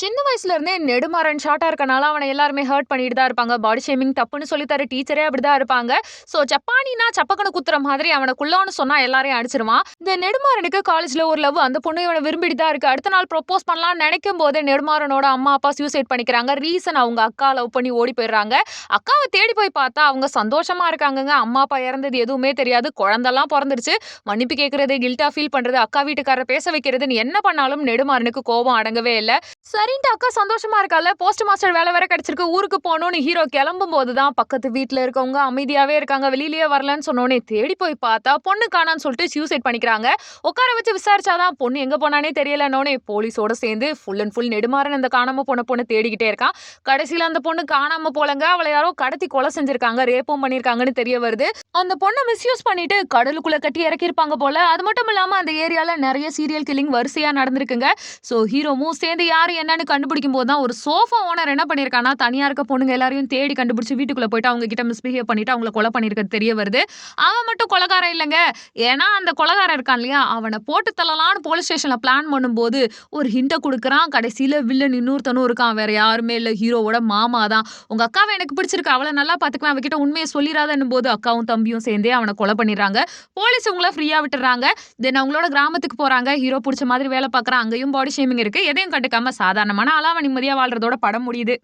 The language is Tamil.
சின்ன வயசுல இருந்தே நெடுமாறன் ஷார்ட்டா இருக்கனால அவனை எல்லாருமே ஹர்ட் பண்ணிட்டு தான் இருப்பாங்க. பாடி ஷேமிங் தப்புன்னு சொல்லி தர டீச்சரே அப்படிதான் இருப்பாங்க. ஸோ சப்பானின்னா சப்பக்கணு குத்துற மாதிரி அவன குள்ளோன்னு சொன்னா எல்லாரையும் அடிச்சிருவான். இந்த நெடுமாறனுக்கு காலேஜ்ல ஒரு லவ் அந்த பொண்ணு இவனை விரும்பிட்டு தான் இருக்கு. அடுத்த நாள் ப்ரொப்போஸ் பண்ணலாம்னு நினைக்கும் போதே நெடுமாறனோட அம்மா, அப்பா சூசைட் பண்ணிக்கிறாங்க. ரீசன் அவங்க அக்கா லவ் பண்ணி ஓடி போயிடுறாங்க. அக்காவை தேடி போய் பார்த்தா அவங்க சந்தோஷமா இருக்காங்கங்க. அம்மா, அப்பா இறந்தது எதுவுமே தெரியாது. குழந்தெல்லாம் பிறந்துருச்சு மன்னிப்பு கேட்கறது, கில்ட்டா ஃபீல் பண்றது, அக்கா வீட்டுக்காரரை பேச வைக்கிறதுன்னு என்ன பண்ணாலும் நெடுமாறனுக்கு கோபம் அடங்கவே இல்லை சரின்ட்டு அக்கா சந்தோஷமா இருக்கால? போஸ்ட் மாஸ்டர் வேலை வேற கிடைச்சிருக்கு. ஊருக்கு போகணும்னு ஹீரோ கிளம்பும் போது தான் பக்கத்து வீட்டில் இருக்கவங்க அமைதியாவே இருக்காங்க. வெளியிலேயே வரலன்னு சொன்னோடனே தேடி போய் பார்த்தா பொண்ணு காணான்னு சொல்லிட்டு சூசைட் பண்ணிக்கிறாங்க. உட்கார வச்சு விசாரிச்சாதான் பொண்ணு எங்க போனானே தெரியலன்னோனே போலீஸோட சேர்ந்து ஃபுல் அண்ட் ஃபுல் நெடுமாறன் அந்த காணாம போன பொண்ணு தேடிக்கிட்டே இருக்கான் கடைசியில அந்த பொண்ணு காணாம போலங்க. அவளை யாரோ கடத்தி கொலை செஞ்சிருக்காங்க. ரேப்பும் பண்ணிருக்காங்கன்னு தெரிய வருது. அந்த பொண்ணை மிஸ்யூஸ் பண்ணிட்டு கடலுக்குள்ள கட்டி இறக்கியிருப்பாங்க போல. அது மட்டும் இல்லாம அந்த ஏரியால நிறைய சீரியல் கில்லிங் வரிசையா நடந்திருக்குங்க. ஸோ ஹீரோவும் சேர்ந்து யாரு என்னன்னு கண்டுபிடிக்கும் போது தான் ஒரு சோஃபா ஓனர் என்ன பண்ணியிருக்கானா தனியா இருக்க பொண்ணுங்க எல்லாரையும் தேடி கண்டுபிடிச்சு வீட்டுக்குள்ள போயிட்டு அவங்க கிட்ட மிஸ்பிஹேவ் பண்ணிட்டு அவங்கள கொலை பண்ணிருக்க தெரிய வருது. அவன் மட்டும் கொலகாரன் இல்லைங்க. ஏன்னா அந்த கொலகாரன் இருக்கான் இல்லையா? அவனை போட்டு தள்ளலான்னு போலீஸ் ஸ்டேஷன்ல பிளான் பண்ணும்போது ஒரு ஹிண்டை கொடுக்குறான். கடைசியில வில்லன் இன்னொருத்தனும் இருக்கான். வேற யாருமே இல்லை. ஹீரோவோட மாமா தான் உங்க அக்காவை எனக்கு பிடிச்சிருக்கு. அவளை நல்லா பாத்துக்குவேன். அவகிட்ட உண்மையை சொல்லிடாதன்னும் போது அக்காவும் தம்பியும் சேர்ந்தே அவனை கொலை பண்ணிடுறாங்க. போலீஸ் உங்களை ஃப்ரீயா விட்டுறாங்க தென் அவங்களோட கிராமத்துக்கு போறாங்க. ஹீரோ பிடிச்ச மாதிரி வேலை பார்க்குறான் அங்கேயும் பாடி ஷேமிங் இருக்கு. எதையும் கண்டுக்காம சாதாரணமான ஆளா அவன் நிம்மதியா வாழ்றதோட படம் முடியுது.